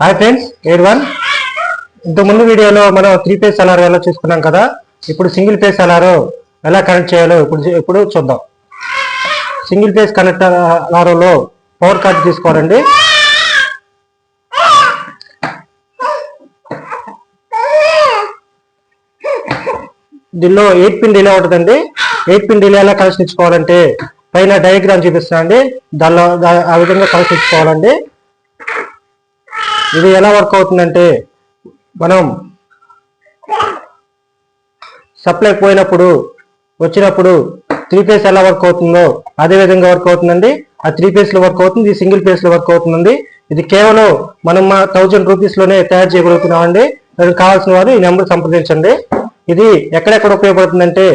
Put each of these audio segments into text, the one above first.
Hi friends air one ఇంతకుముందు వీడియోలో మనం త్రీ పేస్ అలార్ ఎలా చూసుకున్నాం కదా ఇప్పుడు సింగిల్ పేస్ అలారు ఎలా కనెక్ట్ చేయాలో ఇప్పుడు ఇప్పుడు చూద్దాం. సింగిల్ పేస్ కనెక్ట్ అలారంలో పవర్ కార్డ్ తీసుకోవాలండి. దీనిలో ఎయిట్ పిన్ డిలే ఉంటుందండి. ఎయిట్ పిన్ డిలే ఎలా కనెక్షన్ ఇచ్చుకోవాలంటే పైన డయాగ్రామ్ చూపిస్తానండి. దానిలో ఆ విధంగా కనెక్షన్ ఇచ్చుకోవాలండి ఇది ఎలా వర్క్ అవుతుందంటే మనం సప్లై పోయినప్పుడు వచ్చినప్పుడు త్రీ ఫేస్ ఎలా వర్క్ అవుతుందో అదే విధంగా వర్క్ అవుతుందండి. ఆ త్రీ పేస్లో వర్క్ అవుతుంది ఇది సింగిల్ పేస్లో వర్క్ అవుతుందండి. ఇది కేవలం మనం మా థౌజండ్ రూపీస్లోనే తయారు చేయగలుగుతున్నామండి. మీరు కావాల్సిన వారు ఈ నెంబర్ సంప్రదించండి. ఇది ఎక్కడెక్కడ ఉపయోగపడుతుందంటే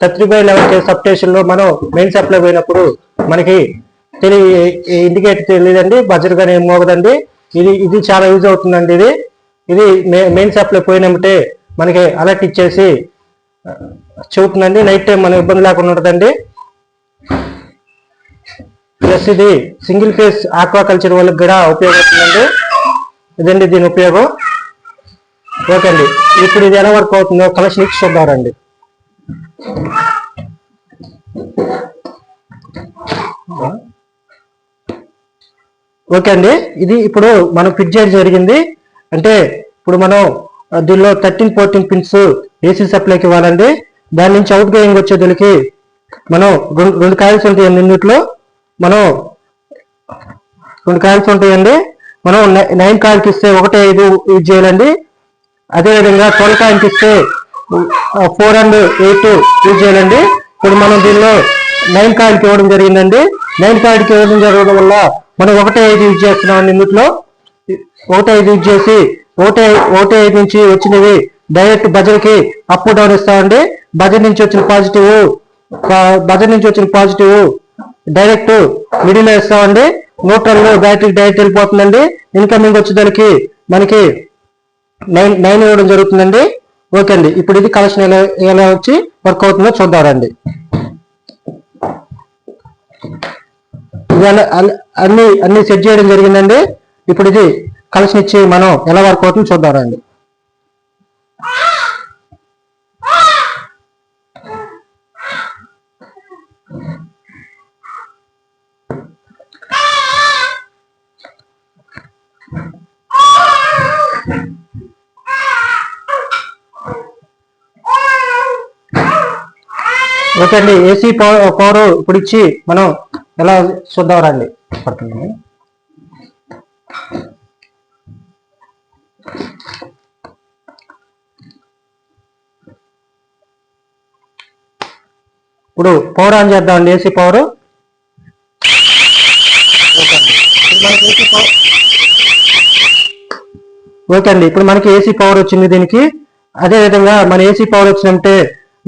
థర్టీ బై లెవెన్ కే సబ్లో మనం మెయిన్ సప్లై పోయినప్పుడు మనకి తెలియ ఇండికేట్ తెలియదండి. బడ్జెట్ గానే ఏం మోగదండి. ఇది ఇది చాలా యూజ్ అవుతుందండి ఇది. ఇది మెయిన్ సప్లై పోయినమిటే మనకి అలర్ట్ ఇచ్చేసి చెబుతుందండి. నైట్ టైం మనం ఇబ్బంది లేకుండా ఉంటుందండి ప్లస్ ఇది సింగిల్ ఫేస్ ఆక్వాకల్చర్ వాళ్ళకి కూడా ఉపయోగపడుతుందండి. ఇదండి దీని ఉపయోగం. ఓకే అండి. ఇప్పుడు ఇది ఎలా వర్క్ అవుతుందో కలెక్షన్ ఇచ్చి చూద్దారండి ఓకే అండి. ఇది ఇప్పుడు మనం ఫిట్ చేయడం జరిగింది. అంటే ఇప్పుడు మనం దీనిలో థర్టీన్ ఫోర్టీన్ పిన్స్ ఏసీ సప్లైకి ఇవ్వాలండి. దాని నుంచి అవుట్ గోయింగ్ వచ్చేదానికి మనం రెండు రెండు కాయిల్స్ అండి ఇందులో. మనం రెండు కాయిల్స్ ఉంటాయండి మనం నై- నైన్ కాయిల్కి ఇస్తే ఒకటే ఐదు యూజ్ చేయాలండి. అదేవిధంగా ట్వెల్వ్ కాయిల్కి ఇస్తే ఫోర్ అండ్ ఎయిట్ యూజ్ చేయాలండి. ఇప్పుడు మనం దీనిలో నైన్ కాయిల్కి ఇవ్వడం జరిగిందండి. నైన్ కాయిల్కి ఇవ్వడం జరగడం వల్ల మనం ఒకటే ఐదు యూజ్ చేస్తున్నామండి ఇందులో ఒకటే ఐదు యూజ్ చేసి ఒకటే ఒకటే ఐదు నుంచి వచ్చినవి డైరెక్ట్ బజర్కి అప్ డౌన్ ఇస్తామండి బజర్ నుంచి వచ్చిన పాజిటివ్ బజర్ నుంచి వచ్చిన పాజిటివ్ డైరెక్ట్ మిడిల్ ఇస్తామండి న్యూట్రల్ బ్యాటరీ డైరెక్ట్ వెళ్ళిపోతుందండి. ఇన్కమింగ్ వచ్చేదానికి మనకి నైన్ నైన్ ఇవ్వడం జరుగుతుందండి. ఓకే అండి. ఇప్పుడు ఇది కలెక్షన్ ఎలా ఎలా వచ్చి వర్క్ అవుతుందో చూద్దాం రండి. అన్ని అన్ని సెట్ చేయడం జరిగిందండి. ఇప్పుడు ఇది కలిసినిచ్చి మనం ఎలా వర్క్ అవుతుందో చూద్దామండి ఓకే అండి ఏసీ పవర్ ఇప్పుడు ఇచ్చి మనం ఎలా చూద్దాం రండి. పడుతుంది. ఇప్పుడు పవర్ ఆన్ చేద్దామండి ఏసీ పవర్ ఓకే అండి. ఇప్పుడు మనకి ఏసీ పవర్ వచ్చింది దీనికి. అదే విధంగా మన ఏసీ పవర్ వచ్చినంటే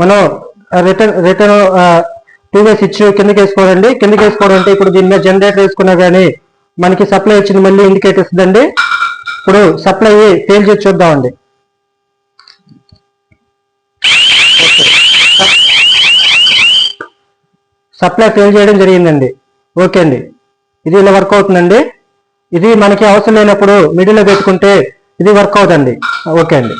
మనం return return two way switch కిందకి వేసుకోవాలండి కిందకి వేసుకోవడం అంటే ఇప్పుడు దీని మీద జనరేటర్ వేసుకున్నా కానీ మనకి సప్లై వచ్చింది మళ్ళీ ఇండికేట్ ఇస్తుందండి ఇప్పుడు సప్లై ఫెయిల్ చేసి చూద్దామండి. సప్లై ఫెయిల్ చేయడం జరిగిందండి. ఓకే అండి. ఇది ఇలా వర్క్ అవుతుందండి. ఇది మనకి అవసరం లేనప్పుడు మిడిల్లో పెట్టుకుంటే ఇది వర్క్ అవుతుంది ఓకే అండి.